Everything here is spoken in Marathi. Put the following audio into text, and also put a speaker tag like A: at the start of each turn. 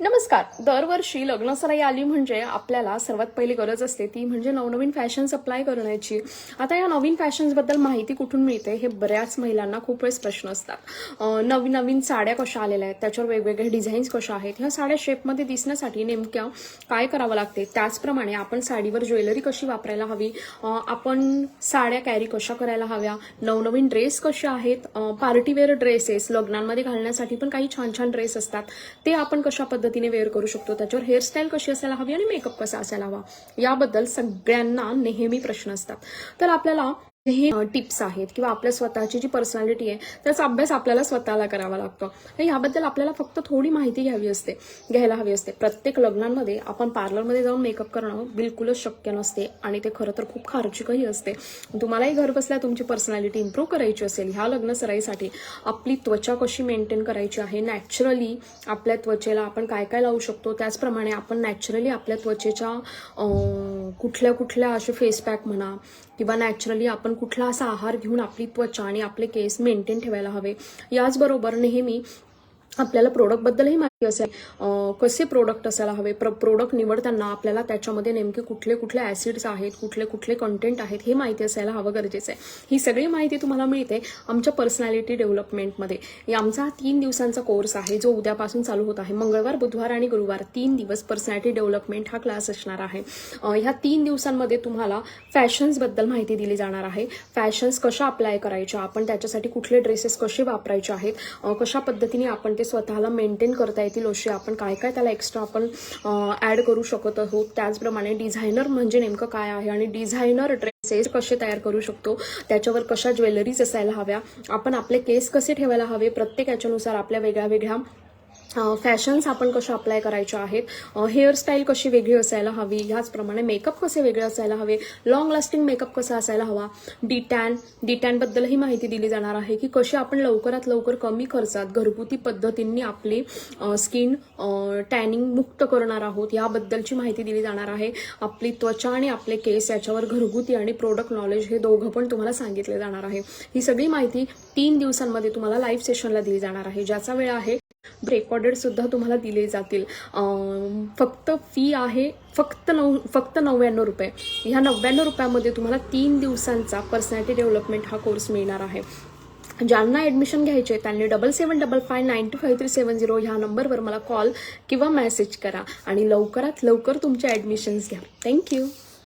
A: नमस्कार. दरवर्षी लग्नसराई आली म्हणजे आपल्याला सर्वात पहिली गरज असते ती म्हणजे नवनवीन फॅशन्स अप्लाय करण्याची. आता या नवीन फॅशन्सबद्दल माहिती कुठून मिळते हे बऱ्याच महिलांना खूप वेळेस प्रश्न असतात. नवीन नवीन साड्या कशा आलेल्या आहेत? त्याच्यावर वेगवेगळ्या डिझाईन्स कशा आहेत? ह्या साड्या शेपमध्ये दिसण्यासाठी नेमक्या काय करावं लागते? त्याचप्रमाणे आपण साडीवर ज्वेलरी कशी वापरायला हवी? आपण साड्या कॅरी कशा करायला हव्या? नवनवीन ड्रेस कसे आहेत? पार्टीवेअर ड्रेसेस लग्नांमध्ये घालण्यासाठी पण काही छान छान ड्रेस असतात. ते आपण कशा पद्धती पद्धतीने वेअर करू शकतो. त्याच्यावर हेअरस्टाईल कशी असायला हवी आणि मेकअप कसा असायला हवा? याबद्दल सगळ्यांना नेहमी प्रश्न असतात. तर आपल्याला हे टिप्स आहेत किंवा आपल्या स्वतःची जी पर्सनॅलिटी आहे त्याचा अभ्यास आपल्याला स्वतःला करावा लागतो. तर याबद्दल आपल्याला फक्त थोडी माहिती घ्यावी असते घ्यायला हवी असते. प्रत्येक लग्नांमध्ये आपण पार्लरमध्ये जाऊन मेकअप करणं बिलकुलच शक्य नसते आणि ते खरं तर खूप खर्चिकही असते. तुम्हालाही घर बसल्या तुमची पर्सनॅलिटी इम्प्रूव्ह करायची असेल ह्या लग्न सराईसाठी आपली त्वचा कशी मेंटेन करायची आहे नॅचरली आपल्या त्वचेला आपण काय काय लावू शकतो त्याचप्रमाणे आपण नॅचरली आपल्या त्वचेच्या कुठल्या कुठल्या असे फेस पॅक म्हणा किंवा नॅचरली आपण कुठला असा आहार घेऊन आपली त्वचा आणि आपले केस मेंटेन ठेवायला हवे. याचबरोबर नेहमी आपल्याला प्रोडक्टबद्दलही असेल कसे प्रोडक्ट असायला हवे? प्र प्रोडक्ट निवडताना आपल्याला त्याच्यामध्ये नेमके कुठले कुठले ॲसिड्स आहेत कुठले कुठले कंटेंट आहेत हे माहिती असायला हवं गरजेचं आहे. ही सगळी माहिती तुम्हाला मिळते आमच्या पर्सनॅलिटी डेव्हलपमेंटमध्ये आमचा तीन दिवसांचा कोर्स आहे जो उद्यापासून चालू होत आहे. मंगळवार बुधवार आणि गुरुवार तीन दिवस पर्सनॅलिटी डेव्हलपमेंट हा क्लास असणार आहे. ह्या तीन दिवसांमध्ये तुम्हाला फॅशन्सबद्दल माहिती दिली जाणार आहे. फॅशन्स कशा अप्लाय करायच्या? आपण त्याच्यासाठी कुठले ड्रेसेस कसे वापरायचे आहेत? कशा पद्धतीने आपण ते स्वतःला मेंटेन करता येतील असे आपण काय काय त्याला एक्स्ट्रा आपण ॲड करू शकत आहोत. त्याचप्रमाणे डिझायनर म्हणजे नेमकं काय आहे आणि डिझायनर ड्रेसेस कसे तयार करू शकतो? त्याच्यावर कशा ज्वेलरीज असायला हव्या? आपण आपले केस कसे ठेवायला हवे? प्रत्येक याच्यानुसार आपल्या वेगळ्या वेगळ्या फॅशन्स आपण कशा अप्लाय करायच्या आहेत? हेअरस्टाईल कशी वेगळी असायला हवी? ह्याचप्रमाणे मेकअप कसे वेगळे असायला हवे? लॉंग लास्टिंग मेकअप कसा असायला हवा? डिटॅन डिटॅनबद्दलही माहिती दिली जाणार आहे की कशी आपण लवकरात लवकर कमी खर्चात घरगुती पद्धतींनी आपली स्किन टॅनिंग मुक्त करणार आहोत याबद्दलची माहिती दिली जाणार आहे. आपली त्वचा आणि आपले केस याच्यावर घरगुती आणि प्रोडक्ट नॉलेज हे दोघं पण तुम्हाला सांगितले जाणार आहे. ही सगळी माहिती तीन दिवसांमध्ये तुम्हाला लाईव्ह सेशनला दिली जाणार आहे. ज्याचा वेळ आहे रेकॉर्डेड तुम्हाला दिले जातील. फक्त फी आहे फक्त नऊ फक्त नव्याण्णव रुपये. ह्या नव्याण्णव रुपयामध्ये तुम्हाला तीन दिवसांचा पर्सनॅलिटी डेव्हलपमेंट हा कोर्स मिळणार आहे. ज्यांना ॲडमिशन घ्यायचे आहे त्यांनी double seven double five nine two five three seven zero ह्या नंबरवर मला कॉल किंवा मेसेज करा. आणि लवकरात लवकर तुमच्या ॲडमिशन्स घ्या. थँक्यू